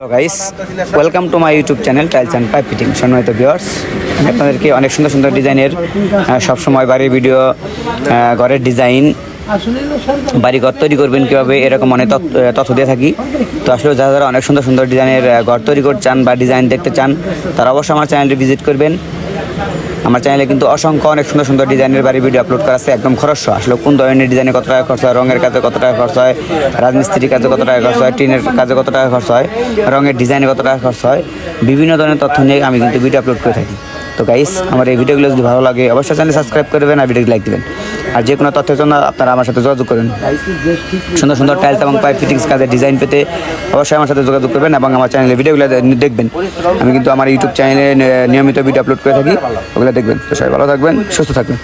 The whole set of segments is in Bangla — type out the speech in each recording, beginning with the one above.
Guys welcome to my YouTube channel tiles and pipe fitting সম্মানিত ভিওর্স আমি আপনাদেরকে অনেক সুন্দর সুন্দর ডিজাইনের সবসময় বাড়ির ভিডিও ঘরের ডিজাইন বাড়ি ঘর তৈরি করবেন কীভাবে, এরকম অনেক তথ্য দিয়ে থাকি। তো আসলে যারা যারা অনেক সুন্দর সুন্দর ডিজাইনের ঘর তৈরি করতে চান বা ডিজাইন দেখতে চান, তারা অবশ্যই আমার চ্যানেলটি ভিজিট করবেন। আমার চ্যানেলে কিন্তু অসংখ্য অনেক সুন্দর সুন্দর ডিজাইনের বাড়ি ভিডিও আপলোড করা আছে, একদম খরচ আসলে কোন ধরনের ডিজাইনে কত টাকা খরচ হয়, রঙের কাজে কত টাকা খরচ হয়, রাজমিস্ত্রির কাজে কত টাকা খরচ হয়, টিনের কাজে কত টাকা খরচ হয়, রঙের ডিজাইনে কত টাকা খরচ হয়, বিভিন্ন ধরনের তথ্য নিয়ে আমি কিন্তু ভিডিও আপলোড করে থাকি। তো গাইস আমার এই ভিডিওগুলো যদি ভালো লাগে, অবশ্যই চ্যানেল সাবস্ক্রাইব করবেন আর ভিডিওটি লাইক দেবেন। আর যে কোনো তথ্যের জন্য আপনারা আমার সাথে যোগাযোগ করেন। সুন্দর সুন্দর টাইলস এবং পাইপ ফিটিংস কাজের ডিজাইন পেতে অবশ্যই আমার সাথে যোগাযোগ করবেন এবং আমার চ্যানেলে ভিডিওগুলো দেখবেন। আমি কিন্তু আমার ইউটিউব চ্যানেলে নিয়মিত ভিডিও আপলোড করে থাকি, ওগুলো দেখবেন। তো সবাই ভালো থাকবেন, সুস্থ থাকবেন।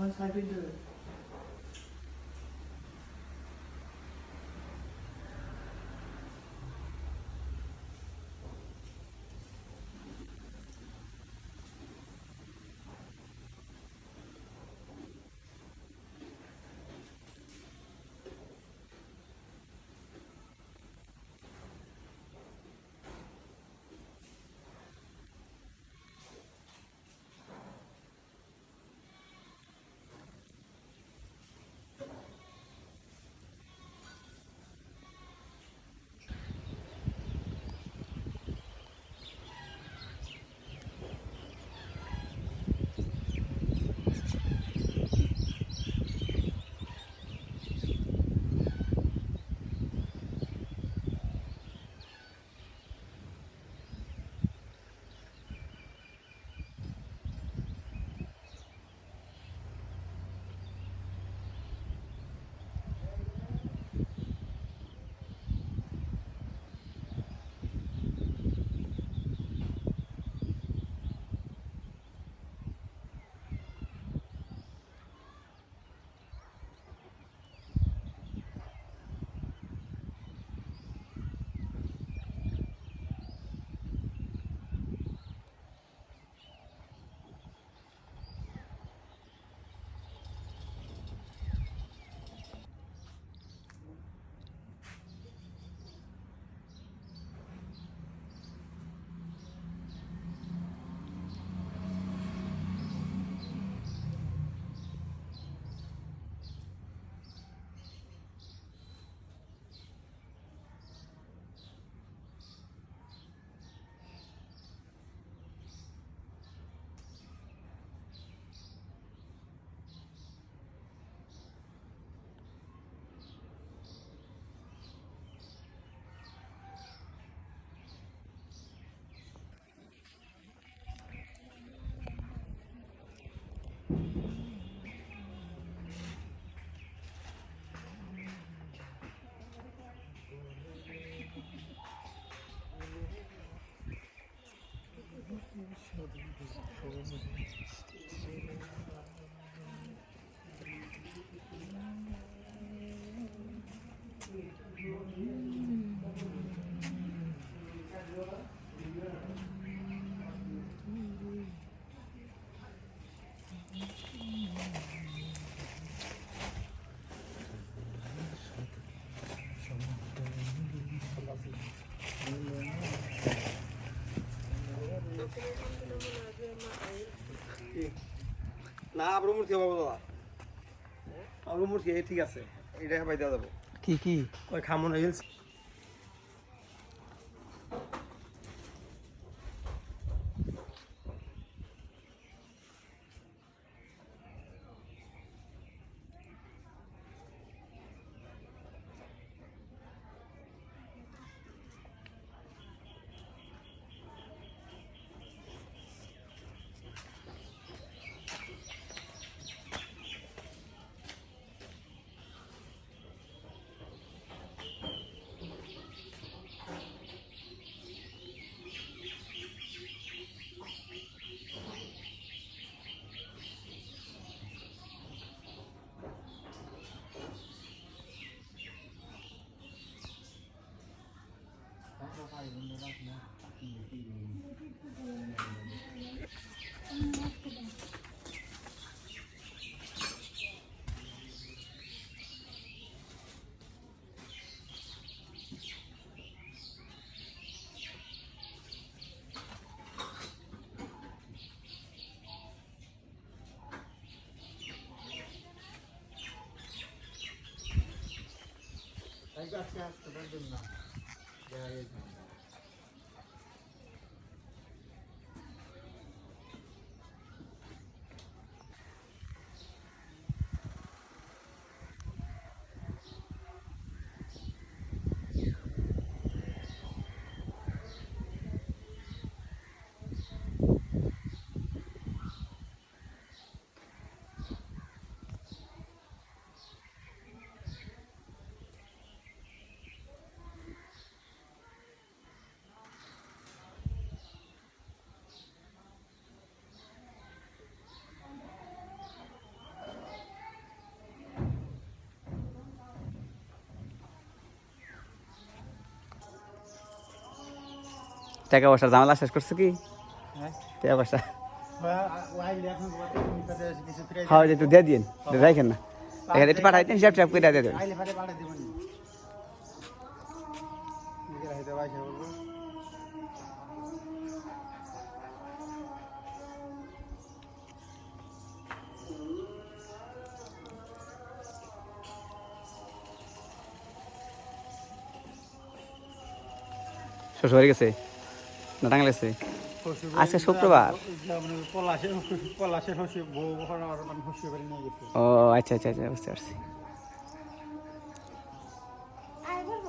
Once I redo it. না আবার মূর্তি পাবো দাদা আবার এই ঠিক আছে এটা পাই দেওয়া যাব। কি কি? ওই Nag-aaksya at sabang doon now. টাকা পয়সার ঝামেলা শেষ করছে কি? হ্যাঁ। টাকা পয়সা। হ্যাঁ একটু দিয়ে দিন রাখেন না। এখানে একটু পাঠাই দিন হিসাব টিসাব করে দিয়ে দেবেন। পয়সা শ্বশুর গেছে? না টাঙ্গালেছে আজকে শুক্রবার। মানে ও আচ্ছা আচ্ছা আচ্ছা বুঝতে পারছি আয় বলব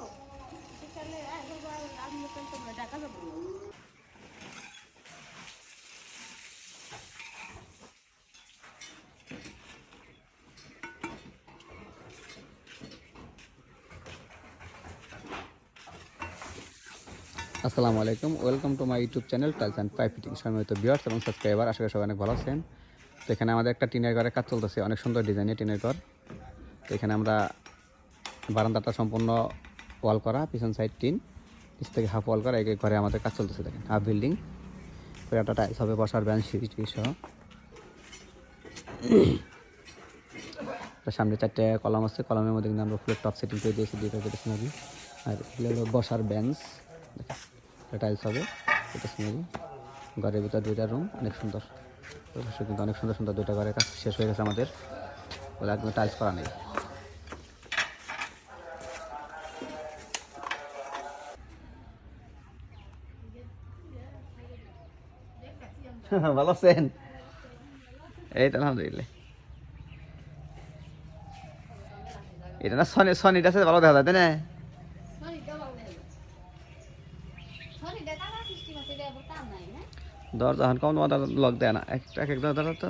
বিকালে আয় বলব আর আমি তো তোমরা ঢাকা যাব আসসালামু আলাইকুম, welcome to my YouTube channel tiles and pipe fitting. সম্মানিত ভিউয়ার্স এবং সাবস্ক্রাইবার, আশা করি সবাই অনেক ভালো আছেন। তো এখানে আমাদের একটা টিনের ঘরের কাজ চলতেছে, অনেক সুন্দর ডিজাইনের টিনের ঘর। তো এখানে আমরা বারান্দাটা সম্পূর্ণ ওয়াল করা, পিছন সাইড টিন, নিচ থেকে হাফ ওয়াল করা এই ঘরে আমাদের কাজ চলতেছে দেখেন, হাফ বিল্ডিং। একটা টাইলস হবে, বসার ব্যাঞ্চ সহ। সামনে চারটে কলাম আছে, কলামের মধ্যে কিন্তু আমরা ফুলের টপ সেটিং করে দিয়েছি করে আর বসার বেঞ্চ টাইলস হবে। এটা সিনারি ঘরের ভিতর দুইটা রুম অনেক সুন্দর। কিন্তু অনেক সুন্দর সুন্দর দুইটা ঘরের কাজ শেষ হয়ে গেছে আমাদের। ওগুলো একদম টাইলস করা নেই। ভালো আছেন? এই তো আলহামদুলিল্লাহ। এটা না সনি সনিটা সাথে ভালো দেখা যায়, তাই না সনিটা ভালো লাগে সনিটা কালা সিস্টেম আছে এটা আবার কাম নাই না দরজা হান কম তোমার লক দেয় না। এক এক দরজা তো